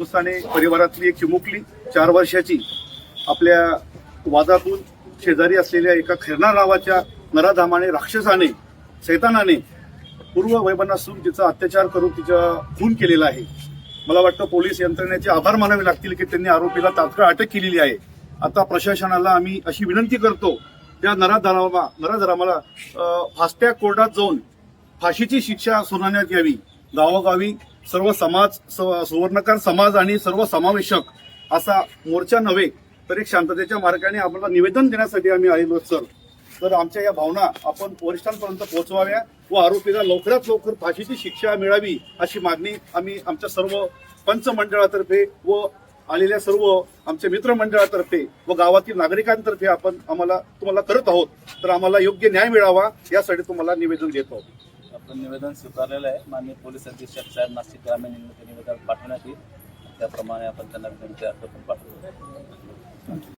हिंदुस्थानी परिवारातली एक चिमुकली चार वर्षाची आपल्या वादातून शेजारी असलेल्या एका खैरना नावाच्या नराधामाने राक्षसाने सैतानाने पूर्व वैभनासून तिचा अत्याचार करून तिचा खून केलेला आहे. मला वाटतं पोलीस यंत्रणेचे आभार मानावे लागतील की त्यांनी आरोपीला तात्काळ अटक केलेली आहे. आता प्रशासनाला आम्ही अशी विनंती करतो त्या नराधरामा नराधरामाला फास्टॅग कोर्टात जाऊन फाशीची शिक्षा सुनावण्यात यावी गावोगावी सर्व समाज सुवर्णकार समाज आणि सर्व समावेशक असा मोर्चा नव्हे तर एक शांततेच्या मार्गाने आम्हाला निवेदन देण्यासाठी आम्ही आलेलो सर. तर आमच्या या भावना आपण वरिष्ठांपर्यंत पोहोचवाव्या व आरोपीला लवकरात लवकर फाशीची शिक्षा मिळावी अशी मागणी आम्ही आमच्या सर्व पंच मंडळातर्फे व आलेल्या सर्व आमच्या मित्रमंडळातर्फे व गावातील नागरिकांतर्फे आपण आम्हाला तुम्हाला करत आहोत. तर आम्हाला योग्य न्याय मिळावा यासाठी तुम्हाला निवेदन देत आहोत. आपलं निवेदन स्वीकारलेलं आहे. माननीय पोलीस अधीक्षक साहेब नाशिक ग्रामीण निवेदन पाठवण्यात येईल. त्याप्रमाणे आपण त्यांना विनंती अर्ज पण पाठवतो